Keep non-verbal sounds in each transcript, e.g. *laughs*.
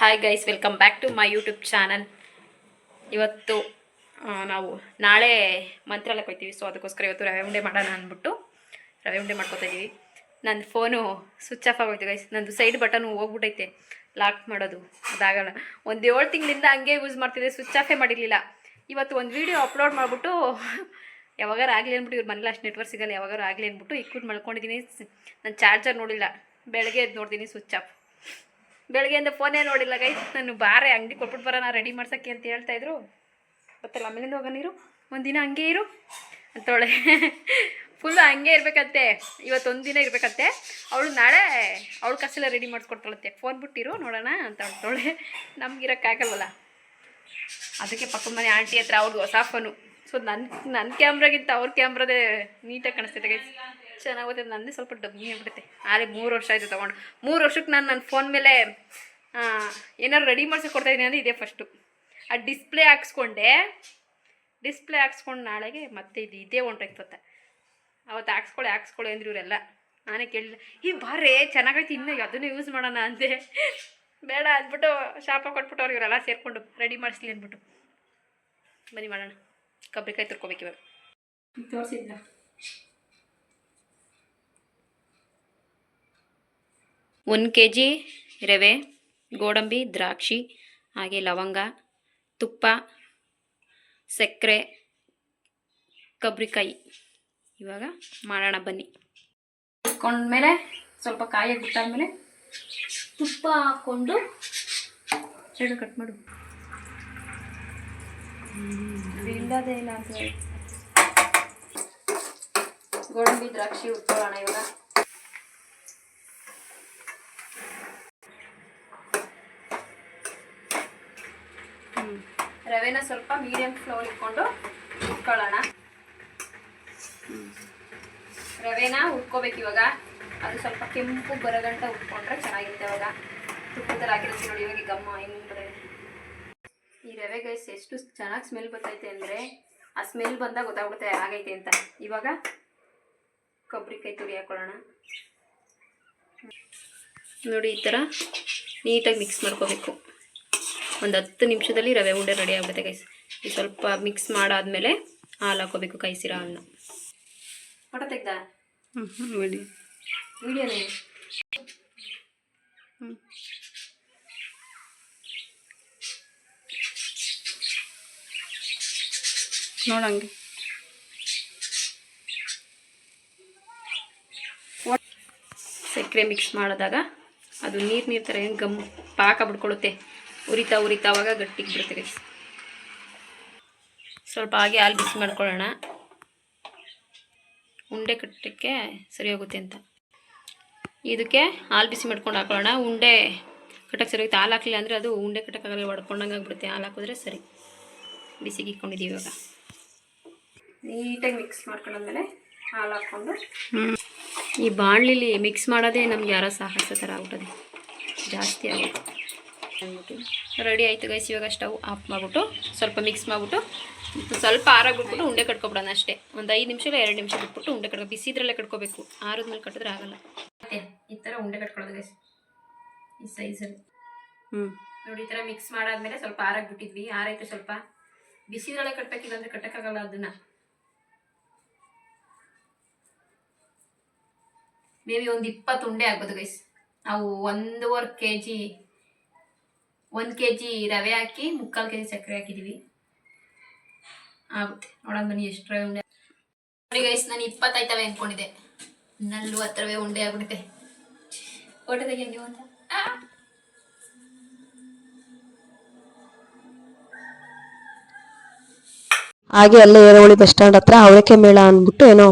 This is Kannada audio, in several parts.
Hi guys welcome back to my YouTube channel ಇವತ್ತು ನಾವು ನಾಳೆ ಮಂತ್ರಾಲಯಕ್ಕೆ ಹೋಗ್ತೀವಿ. ಸೊ ಅದಕ್ಕೋಸ್ಕರ ಇವತ್ತು ರವೆ ಉಂಡೆ ಮಾಡೋಣ ಅಂದ್ಬಿಟ್ಟು ರವೆ ಉಂಡೆ ಮಾಡ್ಕೊತಾ ಇದ್ದೀವಿ. ನನ್ನ ಫೋನು ಸ್ವಿಚ್ ಆಫ್ ಆಗೋಯ್ತು ಗೈಸ್ ನಂದು ಸೈಡ್ ಬಟನ್ ಹೋಗ್ಬಿಟ್ಟೈತೆ ಲಾಕ್ ಮಾಡೋದು. ಅದಾಗಲ್ಲ. ಒಂದು ಏಳು ತಿಂಗಳಿಂದ ಹಂಗೆ ಯೂಸ್ ಮಾಡ್ತಿದ್ದೆ. ಸ್ವಿಚ್ ಆಫೇ ಮಾಡಿರಲಿಲ್ಲ. ಇವತ್ತು ಒಂದು ವೀಡಿಯೋ ಅಪ್ಲೋಡ್ ಮಾಡಿಬಿಟ್ಟು ಯಾವಾಗಾರು ಆಗಲಿ ಅಂದ್ಬಿಟ್ಟು ಇವ್ರ ಮನೇಲಿ ಅಷ್ಟು ನೆಟ್ವರ್ಕ್ ಸಿಗಲ್ಲ ಯಾವಾಗಾರು ಆಗಲಿ ಅಂದ್ಬಿಟ್ಟು ಇಕ್ವಿಟ್ ಮಾಡ್ಕೊಂಡಿದ್ದೀನಿ ನಾನು ಚಾರ್ಜರ್ ನೋಡಿಲ್ಲ. ಬೆಳಗ್ಗೆ ಎದ್ದು ನೋಡ್ತೀನಿ ಸ್ವಿಚ್ ಆಫ್ ಬೆಳಗ್ಗೆಯಿಂದ ಫೋನೇ ನೋಡಿಲ್ಲ ಗೈ ನಾನು ಬಾರೆ ಅಂಗಡಿ ಕೊಟ್ಬಿಟ್ಟು ಬರೋಣ ರೆಡಿ ಮಾಡ್ಸಕ್ಕೆ ಅಂತ ಹೇಳ್ತಾ ಇದ್ರು. ಗೊತ್ತಲ್ಲ ಆಮೇಲಿಂದ ಹೋಗೋ ನೀರು? ಒಂದಿನ ಹಂಗೆ ಇರು. ಅಂತವಳೆ ಫುಲ್ಲು ಹಂಗೆ ಇವತ್ತು ಇವತ್ತೊಂದು ದಿನ ಇರಬೇಕತ್ತೆ ಅವಳು ನಾಳೆ ಅವಳು ಕಸೆಲ್ಲ ರೆಡಿ ಮಾಡಿಸ್ಕೊಡ್ತಾಳತ್ತೆ ಫೋನ್ ಬಿಟ್ಟಿರು, ನೋಡೋಣ ಅಂತ ಅಂತೊಳೆ ನಮ್ಗಿರೋಕ್ಕಾಗಲ್ವಲ್ಲ. ಅದಕ್ಕೆ ಪಕ್ಕದ ಮನೆ ಆಂಟಿ ಹತ್ರ ಅವ್ರದ್ದು ಹೊಸ ಫೋನು ಸೊ ನನ್ನ ನನ್ನ ಕ್ಯಾಮ್ರಾಗಿಂತ ಅವ್ರ ಕ್ಯಾಮ್ರದೇ ನೀಟಾಗಿ ಕಾಣಿಸ್ತೈತೆ ಗೈಸ್ ಚೆನ್ನಾಗುತ್ತೆ ನಂದೇ ಸ್ವಲ್ಪ ಡಬ್ಬಿ ಆಗ್ಬಿಡುತ್ತೆ. ಆದರೆ ಮೂರು ವರ್ಷ ಆಯಿತು ತೊಗೊಂಡು. ಮೂರು ವರ್ಷಕ್ಕೆ ನಾನು ನನ್ನ ಫೋನ್ ಮೇಲೆ ಏನಾರು ರೆಡಿ ಮಾಡ್ಸಿ ಕೊಡ್ತಾ ಇದ್ದೀನಿ ಅಂದರೆ ಇದೇ ಫಸ್ಟು ಆ ಡಿಸ್ಪ್ಲೇ ಹಾಕ್ಸ್ಕೊಂಡೆ. ಡಿಸ್ಪ್ಲೇ ಹಾಕ್ಸ್ಕೊಂಡು ನಾಳೆಗೆ ಮತ್ತೆ ಇದು ಇದೇ ಹೊಂಟೋಯ್ತತ್ತ ಅವತ್ತು ಹಾಕ್ಸ್ಕೊಳ್ಳಿ ಹಾಕ್ಸ್ಕೊಳ್ಳಿ ಅಂದ್ರೆ ಇವರೆಲ್ಲ. ನಾನೇ ಕೇಳಿಲ್ಲ ಈ ಬಾರೇ ಚೆನ್ನಾಗೈತಿ ಇನ್ನೂ ಅದನ್ನು ಯೂಸ್ ಮಾಡೋಣ ಅಂದೆ. ಬೇಡ ಅಂದ್ಬಿಟ್ಟು ಶಾಪ ಕೊಟ್ಬಿಟ್ಟು ಅವ್ರು ಇವರೆಲ್ಲ ಸೇರಿಕೊಂಡು ರೆಡಿ ಮಾಡಿಸ್ಲಿ ಅಂದ್ಬಿಟ್ಟು. ಬನ್ನಿ ಮಾಡೋಣ. ಕಬ್ಬಿಕಾಯಿ ತುರ್ಕೋಬೇಕು ಇವಾಗ. ಒಂದು ಕೆ ಜಿ ರವೆ, ಗೋಡಂಬಿ, ದ್ರಾಕ್ಷಿ, ಹಾಗೆ ಲವಂಗ, ತುಪ್ಪ, ಸಕ್ಕರೆ, ಕಬ್ರಿಕಾಯಿ. ಇವಾಗ ಮಾಡೋಣ, ಬನ್ನಿ. ಇಟ್ಕೊಂಡ್ಮೇಲೆ ಸ್ವಲ್ಪ ಕಾಯಿ ಬಿಟ್ಟಾದ್ಮೇಲೆ ತುಪ್ಪ ಹಾಕ್ಕೊಂಡು ಸೈಡ್ ಕಟ್ ಮಾಡು. ಇಲ್ಲದೇ ಗೋಡಂಬಿ, ದ್ರಾಕ್ಷಿ ಉಟ್ಕೊಳ್ಳೋಣ ಇವಾಗ. ರವೆನ ಸ್ವಲ್ಪ ಮೀಡಿಯಂ ಫ್ಲೋರ್ ಇಟ್ಕೊಂಡು ಉಟ್ಕೊಳ್ಳೋಣ ರವೆನ ಉಟ್ಕೋಬೇಕು ಇವಾಗ. ಅದು ಸ್ವಲ್ಪ ಕೆಂಪು ಬರಗಂಟ ಉಟ್ಕೊಂಡ್ರೆ ಚೆನ್ನಾಗಿರುತ್ತೆ ಅವಾಗ ತುಪ್ಪದಲ್ಲಿ ನೋಡಿ, ಇವಾಗ ಗಮ್ಮ ಹೆಂಗ್ ಈ ರವೆ ಗೈಸ್ ಎಷ್ಟು ಚೆನ್ನಾಗಿ ಸ್ಮೆಲ್ ಬರ್ತೈತೆ ಅಂದರೆ ಆ ಸ್ಮೆಲ್ ಬಂದಾಗ ಗೊತ್ತಾಗ್ಬಿಡುತ್ತೆ, ಆಗೈತೆ ಅಂತ. ಇವಾಗ ಕೊಬ್ಬರಿಕಾಯಿ ತುರಿ ಹಾಕೊಳ್ಳೋಣ. ನೋಡಿ, ಈ ಥರ ನೀಟಾಗಿ ಮಿಕ್ಸ್ ಮಾಡ್ಕೋಬೇಕು. ಒಂದು ಹತ್ತು ನಿಮಿಷದಲ್ಲಿ ರವೆ ಉಂಡೆ ರೆಡಿ ಆಗುತ್ತೆ ಕೈಸ್ ಈ ಸ್ವಲ್ಪ ಮಿಕ್ಸ್ ಮಾಡಾದ್ಮೇಲೆ ಹಾಲು ಹಾಕೋಬೇಕು ಕೈಸಿರ ಹಾಲನ್ನ ಫೋಟೋ ತೆಗ್ದ? ಬಿಡಿ ವಿಡಿಯೋನೇ. ನೋಡಂಗೆ ಸಕ್ಕರೆ ಮಿಕ್ಸ್ ಮಾಡಿದಾಗ ಅದು ನೀರು ನೀರು ಥರ ಏನು ಗಮ್ ಪಾಕ ಬಿಡ್ಕೊಳ್ಳುತ್ತೆ ಉರಿತಾ ಉರಿತಾ ಅವಾಗ ಗಟ್ಟಿಗೆ guys. ಸ್ವಲ್ಪ ಹಾಗೆ ಹಾಲು ಬಿಸಿ ಮಾಡ್ಕೊಳ್ಳೋಣ. ಉಂಡೆ ಕಟ್ಟಕ್ಕೆ ಸರಿ ಹೋಗುತ್ತೆ ಅಂತ. ಇದಕ್ಕೆ ಹಾಲು ಬಿಸಿ ಮಾಡ್ಕೊಂಡು ಹಾಕೊಳ್ಳೋಣ. ಉಂಡೆ ಕಟ್ಟಕ್ಕೆ ಸರಿ ಹೋಗುತ್ತೆ. ಹಾಲು ಹಾಕಲಿಲ್ಲ ಅಂದರೆ ಅದು ಉಂಡೆ ಕಟ್ಟಕ್ಕಾಗಲ್ಲ ಹೊಡ್ಕೊಂಡಂಗೆ ಆಗ್ಬಿಡುತ್ತೆ. ಹಾಲು ಹಾಕಿದ್ರೆ ಸರಿ. ಬಿಸಿಗೆ ಇಟ್ಕೊಂಡಿದ್ದೀವಿ ಇವಾಗ. ನೀಟಾಗಿ ಮಿಕ್ಸ್ ಮಾಡ್ಕೊಂಡಾದ್ಮೇಲೆ ಹಾಲು ಹಾಕ್ಕೊಂಡು. ಈ ಬಾಣಲಿಲಿ ಮಿಕ್ಸ್ ಮಾಡೋದೇ ನಮ್ಗೆ ಯಾರೋ ಸಾಹಸ ಥರ ಆಗ್ಬಿಟ್ಟದೆ. ಜಾಸ್ತಿ ಆಗುತ್ತೆ. ಅಂದ್ಬಿಟ್ಟು ರೆಡಿ ಆಯಿತು ಗೈಸ್ ಇವಾಗ ಸ್ಟವ್ ಆಫ್ ಮಾಡಿಬಿಟ್ಟು ಸ್ವಲ್ಪ ಮಿಕ್ಸ್ ಮಾಡಿಬಿಟ್ಟು ಸ್ವಲ್ಪ ಆರಾಗ್ಬಿಟ್ಬಿಟ್ಟು ಉಂಡೆ ಕಟ್ಕೊಬಿಡೋಣ ಅಷ್ಟೇ. ಒಂದು ಐದು ನಿಮಿಷ ಇಲ್ಲ ಎರಡು ನಿಮಿಷ ಬಿಟ್ಬಿಟ್ಟು ಉಂಡೆ ಕಟ್ಕೊ ಬಿಸಿದ್ರಲ್ಲೇ ಕಟ್ಕೋಬೇಕು. ಆರದ್ಮೇಲೆ ಕಟ್ಟಿದ್ರೆ ಆಗಲ್ಲ. ಮತ್ತೆ ಈ ಥರ ಉಂಡೆ ಕಟ್ಕೊಳ್ಳೋದು ಗೈಸ್ ಈ ಸೈಜಲ್ಲಿ ಹ್ಞೂ ನೋಡಿ ಈ ಥರ ಮಿಕ್ಸ್ ಮಾಡಾದ್ಮೇಲೆ ಸ್ವಲ್ಪ ಆರಾಗ್ಬಿಟ್ಟಿದ್ವಿ ಆರೈತೆ ಸ್ವಲ್ಪ. ಬಿಸಿದ್ರಲ್ಲೇ ಕಟ್ಟಬೇಕಿಲ್ಲ ಅಂದರೆ ಕಟ್ಟೋಕ್ಕಾಗಲ್ಲ ಅದನ್ನ. ಮೇ ಬಿ ಒಂದು ಇಪ್ಪತ್ತು ಉಂಡೆ ಆಗ್ಬೋದು ಗೈಸ್ ನಾವು ಒಂದೂವರೆ ಕೆ ಜಿ ಒಂದು ಕೆ ಜಿ ರವೆ ಹಾಕಿ, ಮುಕ್ಕಾಲು ಕೆ ಜಿ ಸಕ್ಕರೆ ಹಾಕಿದ್ದೀವಿ ಆಗುತ್ತೆ. ನೋಡೋಣ ಬನ್ನಿ ಎಷ್ಟು ರವೆ ಉಂಡೆ. ನೋಡಿ ಗೈಸ್ ನಾನು ಇಪ್ಪತ್ತೈತವೆ ಅಂದ್ಕೊಂಡಿದ್ದೆ ನಲ್ವತ್ತು ರವೆ ಉಂಡೆ ಆಗ್ಬಿಡುತ್ತೆ. ಫೋಟೋ ತೆಗಿಯಂಗೆ ಅಂತ! ಹಾಗೆ ಅಲ್ಲೇ ಏರೋಳಿ ಬಸ್ ಸ್ಟ್ಯಾಂಡ್ ಹತ್ರ ಅವರಕ್ಕೆ ಮೇಳ ಅಂದ್ಬಿಟ್ಟು ಏನೋ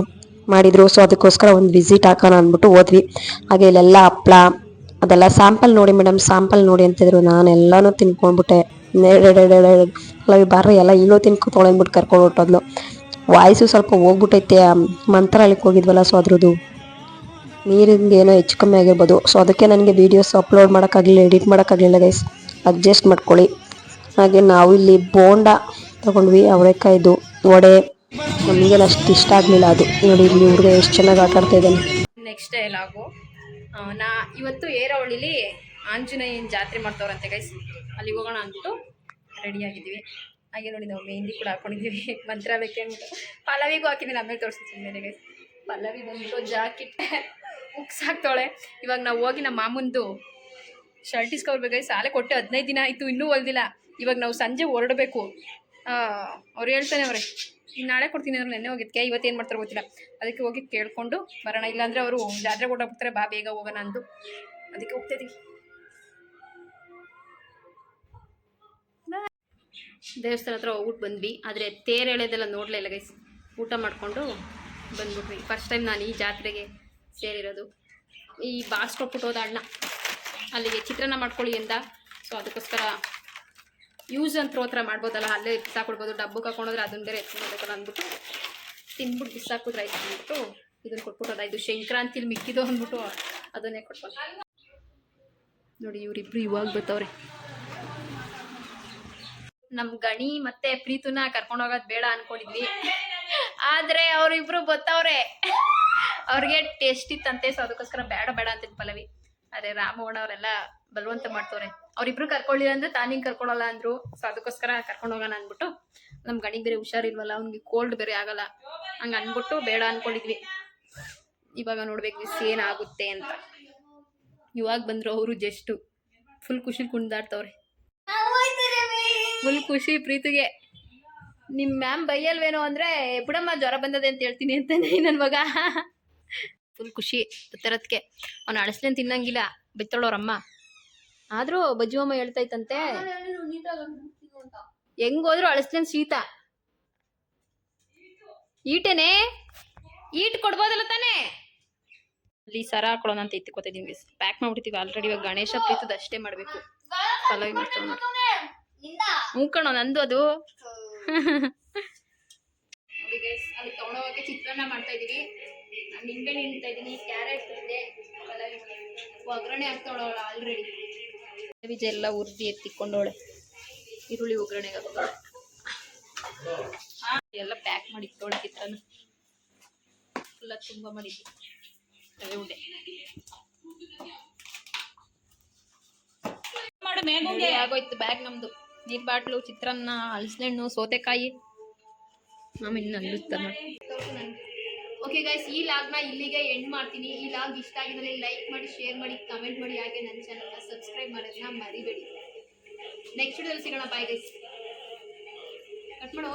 ಮಾಡಿದ್ರು. ಸೊ ಅದಕ್ಕೋಸ್ಕರ ಒಂದು ವಿಸಿಟ್ ಹಾಕೋಣ ಅಂದ್ಬಿಟ್ಟು ಹೋದ್ವಿ. ಹಾಗೆ ಇಲ್ಲೆಲ್ಲ ಹಪ್ಳ ಅದೆಲ್ಲ ಸ್ಯಾಂಪಲ್ ನೋಡಿ ಮೇಡಮ್ ಸ್ಯಾಂಪಲ್ ನೋಡಿ ಅಂತಿದ್ರು ನಾನು ಎಲ್ಲಾನು ತಿನ್ಕೊಂಡ್ಬಿಟ್ಟೆ. ಅಲ್ಲ ಬಾರ್ರಿ ಎಲ್ಲ ಇಲ್ಲೋ ತಿನ್ಕೊ ಅಂದ್ಬಿಟ್ಟು ಕರ್ಕೊಂಡು ಹೊಟ್ಟೋದ್ಲು ವಾಯ್ಸು ಸ್ವಲ್ಪ ಹೋಗ್ಬಿಟ್ಟೈತೆ. ಮಂತ್ರ ಹೋಗಿದ್ವಲ್ಲ ಸೊ ಅದ್ರದ್ದು ನೀರಿಂದ ಏನೋ ಹೆಚ್ಚು ಕಮ್ಮಿ ಆಗಿರ್ಬೋದು. ಸೊ ಅದಕ್ಕೆ ನನಗೆ ವೀಡಿಯೋಸ್ ಅಪ್ಲೋಡ್ ಮಾಡೋಕ್ಕಾಗಲಿಲ್ಲ ಎಡಿಟ್ ಮಾಡೋಕ್ಕಾಗಲಿಲ್ಲ ಗೈಸ್ ಅಡ್ಜಸ್ಟ್ ಮಾಡ್ಕೊಳ್ಳಿ. ಹಾಗೆ ನಾವು ಇಲ್ಲಿ ಬೋಂಡ ತಗೊಂಡ್ವಿ, ಅವರೆಕಾಯ್ದು ವಡೆ. ನಮಗೇನು ಅಷ್ಟು ಇಷ್ಟ ಆಗಲಿಲ್ಲ ಅದು. ನೋಡಿ, ಇಲ್ಲಿ ಹುಡುಗ ಎಷ್ಟು ಚೆನ್ನಾಗಿ ಆಟ ಆಡ್ತಾ ಇದ್ದಾನೆ. ನೆಕ್ಸ್ಟ್ ಡೈಲಾಗು ನಾ ಇವತ್ತು ಏರವಳ್ಳಿಲಿ ಆಂಜನೇಯನ ಜಾತ್ರೆ ಮಾಡ್ತವ್ರಂತೆ ಗೈಸ್ ಅಲ್ಲಿಗೆ ಹೋಗೋಣ ಅಂದ್ಬಿಟ್ಟು ರೆಡಿ ಆಗಿದ್ದೀವಿ. ಹಾಗೆ ನೋಡಿ ನಾವು ಮೆಹಂದಿ ಕೂಡ ಹಾಕೊಂಡಿದ್ದೀವಿ. *laughs* ಮಂತ್ರಾಲಯಕ್ಕೆ ಅಂದ್ಬಿಟ್ಟು. ಪಲ್ಲವಿಗೂ ಹಾಕಿದ್ದೀನಿ, ಆಮೇಲೆ ತೋರಿಸ್ತೀನಿ ಮೇಲೆ ಗೈಸ್ ಪಲ್ಲವಿ ಬಂದ್ಬಿಟ್ಟು ಜಾಕೆಟ್ *laughs* ಉಕ್ಸ್ ಹಾಕ್ತಾಳೆ ಇವಾಗ ನಾವು ಹೋಗಿ ನಮ್ಮ ಮಾಮಂದು ಶರ್ಟ್ ಇಸ್ಕೊಳ್ಬೇಕು ಗೈಸ್ ಸಾಲೆ ಕೊಟ್ಟು ಹದಿನೈದು ದಿನ ಆಯಿತು, ಇನ್ನೂ ಹೊಲ್ದಿಲ್ಲ. ಇವಾಗ ನಾವು ಸಂಜೆ ಹೊರಡಬೇಕು. ಅವ್ರು ಹೇಳ್ತಾನೆ ಅವ್ರೆ ಇನ್ನು ನಾಳೆ ಕೊಡ್ತೀನಿ ಅಂದ್ರೆ ನೆನ್ನೆ ಹೋಗಿದ್ಕೆ, ಇವತ್ತು ಏನು ಮಾಡ್ತಾರೆ ಗೊತ್ತಿಲ್ಲ. ಅದಕ್ಕೆ ಹೋಗಿ ಕೇಳಿಕೊಂಡು ಬರೋಣ. ಇಲ್ಲಾಂದರೆ ಅವರು ಜಾತ್ರೆ ಹೋಗ್ತಾರೆ, ಬಾ ಬೇಗ ಹೋಗೋಣ ಅಂದು. ಅದಕ್ಕೆ ಹೋಗ್ತಿದ್ದೀವಿ ದೇವಸ್ಥಾನ ಹತ್ರ ಹೋಗ್ಬಿಟ್ಟು ಬಂದ್ವಿ. ಆದರೆ ತೇರು ಎಳೆದೆಲ್ಲ ನೋಡಲೇ ಇಲ್ಲ ಗೈಸ್ ಊಟ ಮಾಡಿಕೊಂಡು ಬಂದ್ಬಿಟ್ವಿ. ಫಸ್ಟ್ ಟೈಮ್ ನಾನು ಈ ಜಾತ್ರೆಗೆ ಸೇರಿರೋದು. ಈ ಬಾಕ್ಸ್ ಕೊಟ್ಬಿಟ್ಟು ಹೋದ ಅಣ್ಣ. ಅಲ್ಲಿಗೆ ಚಿತ್ರಾನ್ನ ಮಾಡ್ಕೊಳ್ಳಿ ಅಂತ. ಸೊ ಅದಕ್ಕೋಸ್ಕರ ಯೂಸ್ ಅಂತ ಹತ್ರ ಮಾಡ್ಬೋದಲ್ಲ, ಅಲ್ಲೇ ಬಿಸಾಕೊಡ್ಬೋದು ಡಬ್ಬು ಹಾಕೊಂಡ್ರೆ ಅದನ್ನ ಬೇರೆ ಎತ್ಕೊಂಡ್ಬೇಕಲ್ಲ ಅಂದ್ಬಿಟ್ಟು ತಿಂದ್ಬಿಟ್ಟು ಬಿಸಾಕಿದ್ರೆ ಆಯ್ತು ಅಂದ್ಬಿಟ್ಟು ಇದನ್ನು ಕೊಟ್ಬಿಟ್ಟು ಇದು ಸಂಕ್ರಾಂತಿಲಿ ಮಿಕ್ಕಿದ್ದು ಅಂದ್ಬಿಟ್ಟು ಅದನ್ನೇ ಕೊಟ್ಬೋದು ನೋಡಿ ಇವರಿಬ್ರು ಇವಾಗ ಬರ್ತಾವ್ರೆ ನಮ್ಮ ಗಣಿ ಮತ್ತೆ ಪ್ರೀತುನ ಕರ್ಕೊಂಡು ಹೋಗೋದ್ ಬೇಡ ಅನ್ಕೊಂಡಿದ್ವಿ. ಆದ್ರೆ ಅವರಿಬ್ರು ಬತ್ತವ್ರೆ. ಅವ್ರಿಗೆ ಟೇಸ್ಟ್ ಇತ್ತಂತೆ, ಸೊ ಅದಕ್ಕೋಸ್ಕರ ಬೇಡ ಬೇಡ ಅಂತ ಪಲ್ಲವಿ. ಅದೇ ರಾಮವಣ ಅವರೆಲ್ಲ ಬಲವಂತ ಮಾಡ್ತವ್ರೆ. ಅವ್ರಿಬ್ರು ಕರ್ಕೊಳ್ಳಿ ಅಂದ್ರೆ ತಾನಿಂಗ್ ಕರ್ಕೊಳ್ಳಲ್ಲ ಅಂದ್ರು. ಸೊ ಅದಕ್ಕೋಸ್ಕರ ಕರ್ಕೊಂಡು ಹೋಗೋಣ ಅಂದ್ಬಿಟ್ಟು ನಮ್ ಗಣಿಗ್ ಬೇರೆ ಹುಷಾರಿಲ್ವಲ್ಲ, ಅವ್ನಿಗೆ ಕೋಲ್ಡ್ ಬೇರೆ ಆಗಲ್ಲ. ಹಂಗ ಅನ್ಬಿಟ್ಟು ಬೇಡ ಅನ್ಕೊಂಡಿದ್ವಿ. ಇವಾಗ ನೋಡ್ಬೇಕು ಮಿಸ್ ಏನಾಗುತ್ತೆ ಅಂತ. ಇವಾಗ ಬಂದ್ರು ಅವರು ಜಸ್ಟ್. ಫುಲ್ ಖುಷಿ ಕುಣ್ದಾಡ್ತವ್ರೆ. ಫುಲ್ ಖುಷಿ ಪ್ರೀತಿಗೆ. ನಿಮ್ಮ ಮ್ಯಾಮ್ ಬೈಯಲ್ವೇನೋ ಅಂದ್ರೆ ಬಿಡಮ್ಮ, ಜ್ವರ ಬಂದದೆ ಅಂತ ಹೇಳ್ತೀನಿ ಅಂತಾನೆ ನನ್ನ ಮಗ. ಫುಲ್ ಖುಷಿ ತರತ್ಕೆ. ಅವ್ನು ಅಳಸ್ಲೇನ್ ತಿನ್ನಂಗಿಲ್ಲ ಬಿತ್ತಳೋರಮ್ಮ ಆದ್ರೂ ಬಜ್ಜುವಮ್ಮ ಹೇಳ್ತಾ ಇತ್ತಂತೆ ಹೆಂಗ್ ಹೋದ್ರು ಅಳಸ್ಲೇನ್ ಶೀತ. ಈಟೇನೆ? ಈಟ್ ಕೊಡ್ಬೋದಲ್ಲ ತಾನೇ? ಅಲ್ಲಿ ಸರ ಕೊಡೋಣ ಅಂತ ಎತ್ಕೋತಿದೀವಿ ಪ್ಯಾಕ್ ಮಾಡ್ಬಿಡ್ತೀವಿ ಆಲ್ರೆಡಿ ಇವಾಗ ಗಣೇಶ ಪ್ರೀತದ ಅಷ್ಟೇ ಮಾಡ್ಬೇಕು. ಪಲಾವಿ ನಂದು? ಅದು. ಅಲ್ಲಿ ತಗೊಂಡೋಗಕ್ಕೆ ಚಿತ್ರಾನ್ನ ಮಾಡ್ತಾ ಇದೀವಿ ನಾನು ನಿಂಬೆಹಣ್ಣು ಇದ್ದೀನಿ ಇದೀನಿ ಕ್ಯಾರೆಟ್ ಇದೆ. ಒಗ್ಗರಣೆ ಹಾಕ್ತಾವಳ ಆಲ್ರೆಡಿ ಬೀಜ ಎಲ್ಲ ಉರ್ದಿ ಎತ್ತಿಕೊಂಡವಳೆ. ಈರುಳ್ಳಿ ಒಗ್ಗರಣೆಗೆ ಹಾಕ್ತಾಳೆ. ಎಲ್ಲ ಪ್ಯಾಕ್ ಮಾಡಿ ಇಟ್ಟವಳೆ ಚಿತ್ರಾನ್ನ ಎಲ್ಲ ತುಂಬ ಮಾಡಿದ್ವಿ ತಲೆ ಉಂಡೆ. ಆಗೋಯ್ತು ಬ್ಯಾಗ್ ನಮ್ದು. ನೀರ್ ಬಾಟ್ಲು ಚಿತ್ರಾನ್ನ ಹಲಸಿನಣ್ಣು ಸೌತೆಕಾಯಿ. ಆಮೇಲೆ ಇನ್ನು ಅಲ್ಲಿರ್ತಾನೆ ಓಕೆ ಗೈಸ್ ಈ ಲಾಗ್ನ ಇಲ್ಲಿಗೆ ಎಂಡ್ ಮಾಡ್ತೀನಿ. ಈ ಲಾಗ್ ಇಷ್ಟ ಆಗಿದ್ರೆ ಲೈಕ್ ಮಾಡಿ ಶೇರ್ ಮಾಡಿ ಕಮೆಂಟ್ ಮಾಡಿ, ಹಾಗೆ ನನ್ನ ಚಾನಲ್ನ ಸಬ್ಸ್ಕ್ರೈಬ್ ಮಾಡೋದನ್ನ ಮರಿಬೇಡಿ. ನೆಕ್ಸ್ಟ್ ವಿಡಿಯೋದಲ್ಲಿ ಸಿಗೋಣ. ಬಾಯ್ ಗೈಸ್ ಕಟ್ ಮಾಡೋ.